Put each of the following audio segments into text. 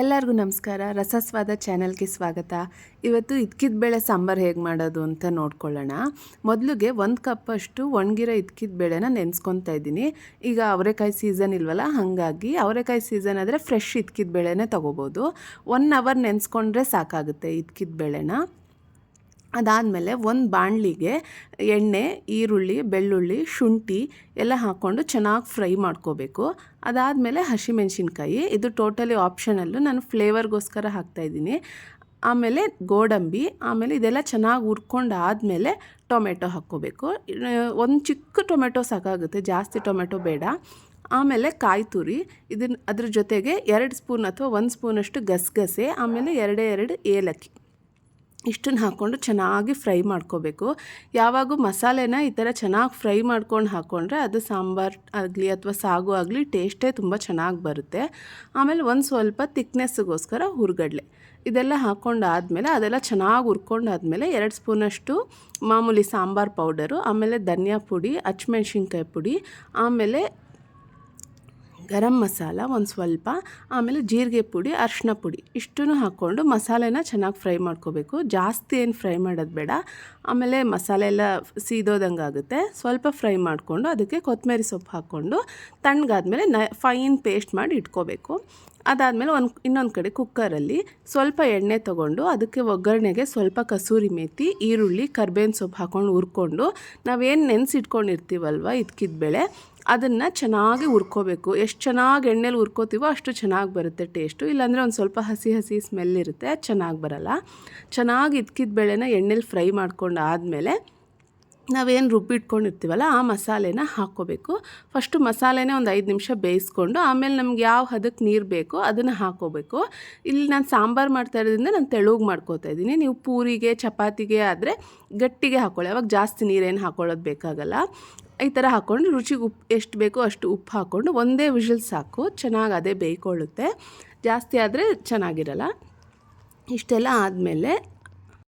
ಎಲ್ಲರಿಗೂ ನಮಸ್ಕಾರ. ರಸಸ್ವಾದ ಚಾನಲ್ಗೆ ಸ್ವಾಗತ. ಇವತ್ತು ಇದ್ಕಿದ ಬೇಳೆ ಸಾಂಬಾರು ಹೇಗೆ ಮಾಡೋದು ಅಂತ ನೋಡ್ಕೊಳ್ಳೋಣ. ಮೊದಲಿಗೆ ಒಂದು ಕಪ್ಪಷ್ಟು ಒಣಗಿರೋ ಇದ್ಕಿದ ಬೇಳೆನ ನೆನೆಸ್ಕೊತಾ ಇದ್ದೀನಿ. ಈಗ ಅವರೆಕಾಯಿ ಸೀಸನ್ ಇಲ್ವಲ್ಲ, ಹಾಗಾಗಿ ಅವರೆಕಾಯಿ ಸೀಸನ್ ಆದರೆ ಫ್ರೆಶ್ ಇದ್ಕಿದ ಬೇಳೆನೇ ತೊಗೋಬೋದು. ಒನ್ ಅವರ್ ನೆನೆಸ್ಕೊಂಡ್ರೆ ಸಾಕಾಗುತ್ತೆ ಇದ್ಕಿದ ಬೇಳೆನ. ಅದಾದಮೇಲೆ ಒಂದು ಬಾಣಲಿಗೆ ಎಣ್ಣೆ, ಈರುಳ್ಳಿ, ಬೆಳ್ಳುಳ್ಳಿ, ಶುಂಠಿ ಎಲ್ಲ ಹಾಕ್ಕೊಂಡು ಚೆನ್ನಾಗಿ ಫ್ರೈ ಮಾಡ್ಕೋಬೇಕು. ಅದಾದಮೇಲೆ ಹಸಿಮೆಣ್ಸಿನ್ಕಾಯಿ, ಇದು ಟೋಟಲಿ ಆಪ್ಷನಲ್ಲು ನಾನು ಫ್ಲೇವರ್ಗೋಸ್ಕರ ಹಾಕ್ತಾಯಿದ್ದೀನಿ ಆಮೇಲೆ ಗೋಡಂಬಿ, ಆಮೇಲೆ ಇದೆಲ್ಲ ಚೆನ್ನಾಗಿ ಹುರ್ಕೊಂಡು ಆದಮೇಲೆ ಟೊಮೆಟೊ ಹಾಕ್ಕೋಬೇಕು. ಒಂದು ಚಿಕ್ಕ ಟೊಮೆಟೊ ಸಾಕಾಗುತ್ತೆ, ಜಾಸ್ತಿ ಟೊಮೆಟೊ ಬೇಡ. ಆಮೇಲೆ ಕಾಯಿ ತುರಿ ಇದನ್ನ ಅದ್ರ ಜೊತೆಗೆ ಎರಡು ಸ್ಪೂನ್ ಅಥವಾ ಒಂದು ಸ್ಪೂನಷ್ಟು ಗಸಗಸೆ, ಆಮೇಲೆ ಎರಡೇ ಎರಡು ಏಲಕ್ಕಿ. ಇಷ್ಟನ್ನು ಹಾಕ್ಕೊಂಡು ಚೆನ್ನಾಗಿ ಫ್ರೈ ಮಾಡ್ಕೋಬೇಕು. ಯಾವಾಗೂ ಮಸಾಲೆನ ಈ ಥರ ಚೆನ್ನಾಗಿ ಫ್ರೈ ಮಾಡ್ಕೊಂಡು ಹಾಕ್ಕೊಂಡ್ರೆ ಅದು ಸಾಂಬಾರು ಆಗಲಿ ಅಥವಾ ಸಾಗು ಆಗಲಿ ಟೇಸ್ಟೇ ತುಂಬ ಚೆನ್ನಾಗಿ ಬರುತ್ತೆ. ಆಮೇಲೆ ಒಂದು ಸ್ವಲ್ಪ ತಿಕ್ನೆಸ್ಗೋಸ್ಕರ ಹುರ್ಗಡ್ಲೆ. ಇದೆಲ್ಲ ಹಾಕ್ಕೊಂಡಾದಮೇಲೆ ಅದೆಲ್ಲ ಚೆನ್ನಾಗಿ ಹುರ್ಕೊಂಡಾದ್ಮೇಲೆ ಎರಡು ಸ್ಪೂನಷ್ಟು ಮಾಮೂಲಿ ಸಾಂಬಾರು ಪೌಡರು, ಆಮೇಲೆ ಧನಿಯಾ ಪುಡಿ ಹಚ್ಮೆಣ್ಸಿನ್ಕಾಯಿ ಪುಡಿ, ಆಮೇಲೆ ಗರಂ ಮಸಾಲ ಒಂದು ಸ್ವಲ್ಪ, ಆಮೇಲೆ ಜೀರಿಗೆ ಪುಡಿ ಅರಿಶಿನ ಪುಡಿ, ಇಷ್ಟನ್ನು ಹಾಕ್ಕೊಂಡು ಮಸಾಲೆನ ಚೆನ್ನಾಗಿ ಫ್ರೈ ಮಾಡ್ಕೋಬೇಕು. ಜಾಸ್ತಿ ಏನು ಫ್ರೈ ಮಾಡೋದು ಬೇಡ. ಆಮೇಲೆ ಮಸಾಲೆ ಎಲ್ಲ ಸೀದೋದಂಗೆ ಆಗುತ್ತೆ. ಸ್ವಲ್ಪ ಫ್ರೈ ಮಾಡಿಕೊಂಡು ಅದಕ್ಕೆ ಕೊತ್ತಂಬರಿ ಸೊಪ್ಪು ಹಾಕ್ಕೊಂಡು, ತಣ್ಣಗಾದ್ಮೇಲೆ ನ, ಫೈನ್ ಪೇಸ್ಟ್ ಮಾಡಿ ಇಟ್ಕೋಬೇಕು. ಅದಾದಮೇಲೆ ಒಂದು ಇನ್ನೊಂದು ಕಡೆ ಕುಕ್ಕರಲ್ಲಿ ಸ್ವಲ್ಪ ಎಣ್ಣೆ ತೊಗೊಂಡು ಅದಕ್ಕೆ ಒಗ್ಗರಣೆಗೆ ಸ್ವಲ್ಪ ಕಸೂರಿ ಮೇಥಿ ಈರುಳ್ಳಿ, ಕರ್ಬೇವಿನ ಸೊಪ್ಪು ಹಾಕ್ಕೊಂಡು ಹುರ್ಕೊಂಡು ನಾವೇನು ನೆನೆಸಿಟ್ಕೊಂಡಿರ್ತೀವಲ್ವ ಇದ್ಕಿದ ಬೆಳೆ ಅದನ್ನು ಚೆನ್ನಾಗಿ ಹುರ್ಕೋಬೇಕು. ಎಷ್ಟು ಚೆನ್ನಾಗಿ ಎಣ್ಣೆಲಿ ಹುರ್ಕೋತೀವೋ ಅಷ್ಟು ಚೆನ್ನಾಗಿ ಬರುತ್ತೆ ಟೇಸ್ಟು ಇಲ್ಲಾಂದರೆ ಒಂದು ಸ್ವಲ್ಪ ಹಸಿ ಹಸಿ ಸ್ಮೆಲ್ ಇರುತ್ತೆ, ಅದು ಚೆನ್ನಾಗಿ ಬರಲ್ಲ. ಚೆನ್ನಾಗಿ ಇದ್ಕಿದ ಬೇಳೆನ ಎಣ್ಣೆಲಿ ಫ್ರೈ ಮಾಡ್ಕೊಂಡು ಆದಮೇಲೆ ನಾವೇನು ರುಬ್ಬಿಟ್ಕೊಂಡಿರ್ತೀವಲ್ಲ ಆ ಮಸಾಲೆನ ಹಾಕ್ಕೋಬೇಕು. ಫಸ್ಟು ಮಸಾಲೆನೇ ಒಂದು ಐದು ನಿಮಿಷ ಬೇಯಿಸ್ಕೊಂಡು ಆಮೇಲೆ ನಮ್ಗೆ ಯಾವ ಹದಕ್ಕೆ ನೀರು ಬೇಕೋ ಅದನ್ನು ಹಾಕ್ಕೋಬೇಕು. ಇಲ್ಲಿ ನಾನು ಸಾಂಬಾರು ಮಾಡ್ತಾ ಇರೋದ್ರಿಂದ ನಾನು ತೆಳುಗೆ ಮಾಡ್ಕೋತಾ ಇದ್ದೀನಿ. ನೀವು ಪೂರಿಗೆ, ಚಪಾತಿಗೆ ಆದರೆ ಗಟ್ಟಿಗೆ ಹಾಕ್ಕೊಳ್ಳಿ ಅವಾಗ ಜಾಸ್ತಿ ನೀರೇನು ಹಾಕ್ಕೊಳ್ಳೋದು ಬೇಕಾಗಲ್ಲ. ಈ ಥರ ಹಾಕ್ಕೊಂಡು ರುಚಿಗೆ ಉಪ್ಪು ಎಷ್ಟು ಬೇಕೋ ಅಷ್ಟು ಉಪ್ಪು ಹಾಕ್ಕೊಂಡು ಒಂದೇ ವಿಷಲ್ ಸಾಕು. ಚೆನ್ನಾಗಿ ಅದೇ ಬೇಯ್ಕೊಳ್ಳುತ್ತೆ. ಜಾಸ್ತಿ ಆದರೆ ಚೆನ್ನಾಗಿರಲ್ಲ. ಇಷ್ಟೆಲ್ಲ ಆದಮೇಲೆ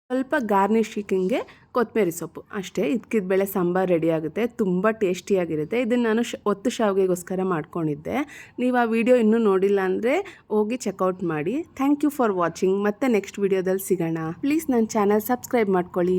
ಸ್ವಲ್ಪ ಗಾರ್ನಿಶಿಂಗಿಗೆ ಕೊತ್ತಂಬರಿ ಸೊಪ್ಪು. ಅಷ್ಟೇ, ಇದ್ಕಿದ ಬೇಳೆ ಸಾಂಬಾರು ರೆಡಿ ಆಗುತ್ತೆ, ತುಂಬ ಟೇಸ್ಟಿಯಾಗಿರುತ್ತೆ. ಇದನ್ನು ನಾನು ಶ, ಒತ್ತು ಶಾವಿಗೆಗೋಸ್ಕರ ಮಾಡ್ಕೊಂಡಿದ್ದೆ. ನೀವು ಆ ವಿಡಿಯೋ ಇನ್ನೂ ನೋಡಿಲ್ಲ ಅಂದರೆ ಹೋಗಿ ಚೆಕ್ಔಟ್ ಮಾಡಿ. ಥ್ಯಾಂಕ್ ಯು ಫಾರ್ ವಾಚಿಂಗ್ ಮತ್ತೆ ನೆಕ್ಸ್ಟ್ ವಿಡಿಯೋದಲ್ಲಿ ಸಿಗೋಣ. ಪ್ಲೀಸ್ ನನ್ನ ಚಾನಲ್ ಸಬ್ಸ್ಕ್ರೈಬ್ ಮಾಡ್ಕೊಳ್ಳಿ.